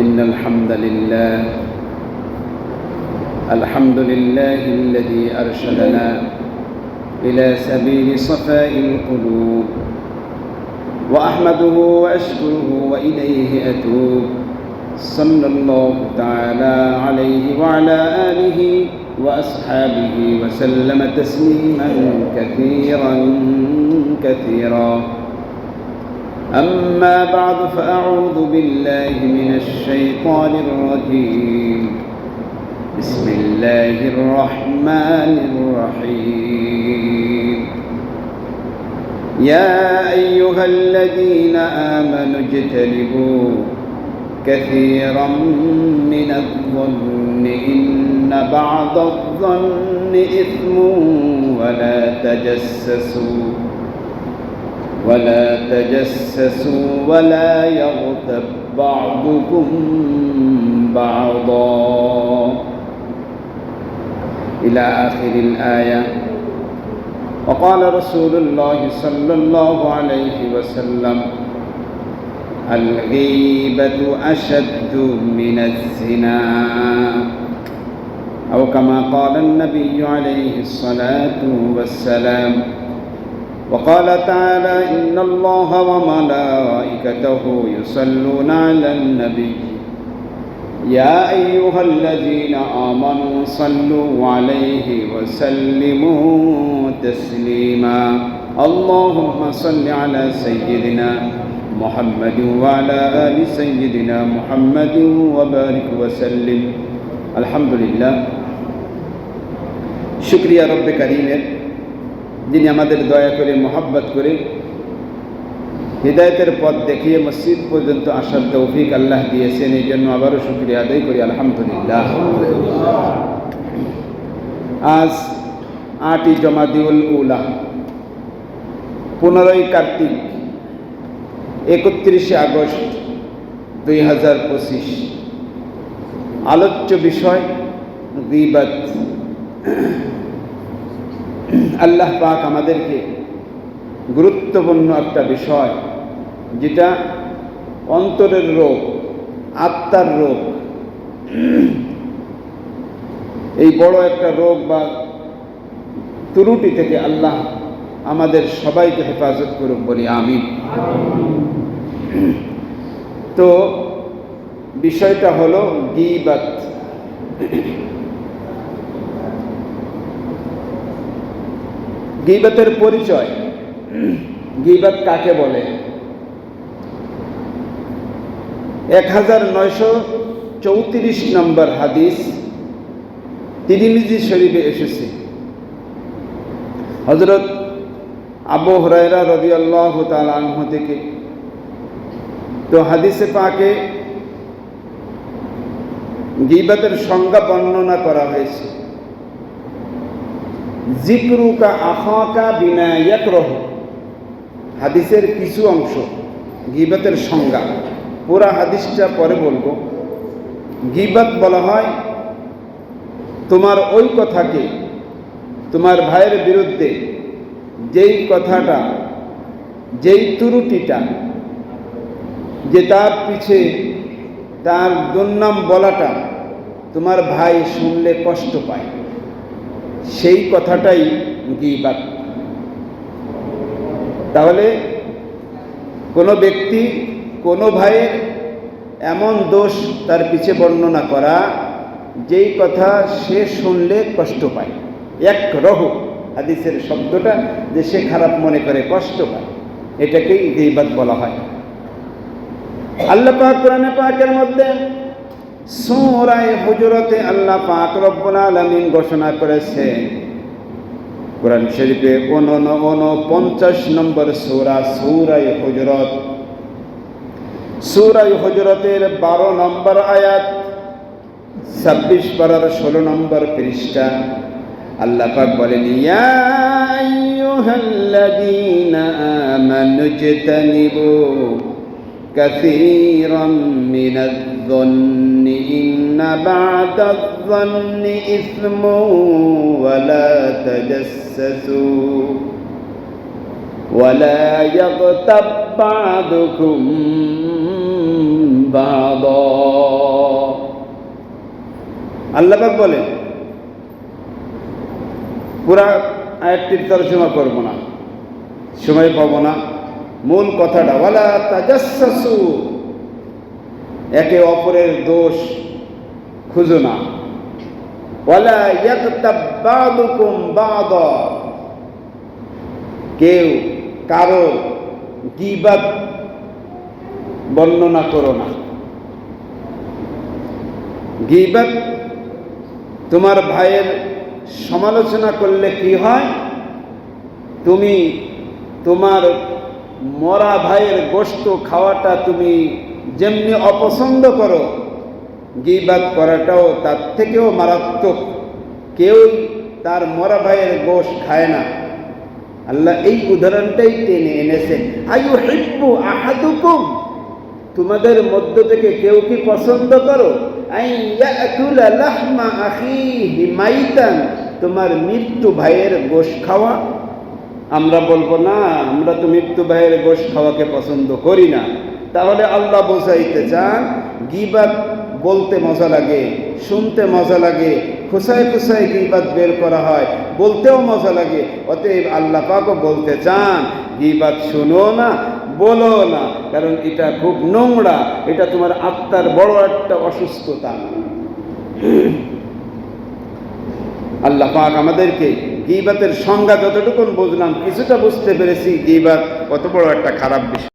إن الحمد لله. الحمد لله الذي أرشدنا إلى سبيل صفاء القلوب. وأحمده وأشكره وإليه أتوب. صلى الله تعالى عليه وعلى آله وأصحابه وسلم تسليما كثيرا كثيرا. أما بعد فأعوذ بالله من الشيطان الرجيم. بسم الله الرحمن الرحيم. يا أيها الذين آمنوا اجتنبوا كثيرا من الظن. إن بعض الظن إثم ولا تجسسوا. ولا تجسسوا ولا يغتب بعضكم بعضا. إلى آخر الآية. وقال رسول الله صلى الله عليه وسلم الغيبة أشد من الزنا. أو كما قال النبي عليه الصلاة والسلام وقال تعالى إن الله وملائكته يصلون على النبي. يا أيها الذين آمنوا صلوا عليه وسلموا تسليما. اللهم صل على سيدنا محمد وعلى آل سيدنا محمد وبارك وسلم. الحمد لله. شكريا رب كريم যিনি আমাদের দয়া করে, মোহাব্বত করে হৃদায়তের পথ দেখিয়ে মসজিদ পর্যন্ত আসার তৌফিক আল্লাহ দিয়েছেন, এই জন্য আবারও শুক্রিয়া আদায় করি, আলহামদুলিল্লাহ। আজ আটই জমাদিউল উলা, পনেরোই কার্তিক, একত্রিশে আগস্ট দুই হাজার পঁচিশ। আলোচ্য বিষয় গিবাত আল্লাহ পাক আমাদেরকে গুরুত্বপূর্ণ একটা বিষয়, যেটা অন্তরের রোগ, আত্মার রোগ, এই বড় একটা রোগ বা ত্রুটি থেকে আল্লাহ আমাদের সবাইকে হেফাজত করুক বলি আমি তো বিষয়টা হলো গিবাত। গিবাতের পরিচয়। গিবাত কাকে বলে? এক হাজার নয়শো চৌত্রিশ নম্বর হাদিস তিরিমিজি শরীফে এসেছে। হজরত আবু হরাইরা রবি আল্লাহ তালাহ থেকে। তো হাদিসে পাকে গিবাতের সংজ্ঞা বর্ণনা করা হয়েছে। জিক্রুকা আহাকা বিনায়ক রহ হাদিসের কিছু অংশ, গিবাতের সংজ্ঞা। পুরা হাদিসটা পরে বলব। গিবাত বলা হয়, তোমার ওই কথাকে, তোমার ভাইয়ের বিরুদ্ধে যেই কথাটা, যেই ত্রুটিটা, যে তার পিছে তার দুর্নাম বলাটা তোমার ভাই শুনলে কষ্ট পায়। সেই কথাটাই গিবাত তাহলে কোনো ব্যক্তি, কোনো ভাইয়ের এমন দোষ তার পিছে বর্ণনা করা, যেই কথা সে শুনলে কষ্ট পায়। এক রহ, হাদিসের শব্দটা যে সে খারাপ মনে করে, কষ্ট পায়। এটাকেই গিবাত বলা হয়। আল্লাহ পাক কোরআনে মধ্যে সূরায়ে হুজুরাতে আল্লাহ পাক রব্বুল আলামিন ঘোষণা করেছে। কোরআন শরীফে পঞ্চাশ নম্বর সূরা, সূরায়ে হুজুরাত। সূরায়ে হুজুরাতের বারো নম্বর আয়াত, ছাব্বিশ পারার ষোলো নম্বর পৃষ্ঠা। আল্লাহ পাক বলেন, ইয়া আইয়ুহাল্লাযীনা আমানু ইজতানিবু كثيرا من الظن إن بعد الظن إثم ولا تجسسوا ولا يغتب بعضكم بعضا আল্লাহ পাক বলেন পুরা আয়াতটির তর্জমা করব না সময় পাবো না মূল কথাটা ওয়ালা তাজাসসু একে অপরের দোষ খুঁজো না। কেউ কারও গিবাদ বর্ণনা করো না। গিবাদ তোমার ভাইয়ের সমালোচনা করলে কি হয়? তুমি তোমার মরা ভাইয়ের গোস্ত খাওয়াটা তুমি যেমনি অপছন্দ করো, গিবাদ করাটাও তার থেকেও মারাত্মক। কেউই তার মরা ভাইয়ের গোশ খায় না। আল্লাহ এই উদাহরণটাই টেনে এনেছে। আয়ু হিব্বু আহাদুকুম? তোমাদের মধ্য থেকে কেউ কি পছন্দ করো? তোমার মৃত্যু ভাইয়ের গোশ খাওয়া? আমরা বলব, না, আমরা তো মৃত্যু ভাইয়ের গোশ খাওয়াকে পছন্দ করি না। তাহলে আল্লাহ বোঝাইতে চান, গিবাদ বলতে মজা লাগে, শুনতে মজা লাগে খুসায় খুসায় গিবাদ বের করা হয়, বলতেও মজা লাগে, অতএব আল্লাহ পাকও বলতে চান, গিবাদ শুনো না, বলো না, কারণ এটা খুব নোংরা, এটা তোমার আত্মার বড় একটা অসুস্থতা। আল্লাহ পাক আমাদেরকে গিবাতের সংজ্ঞা যতটুকুন বুঝলাম, কিছুটা বুঝতে পেরেছি গিবাত কত বড় একটা খারাপ বিষয়।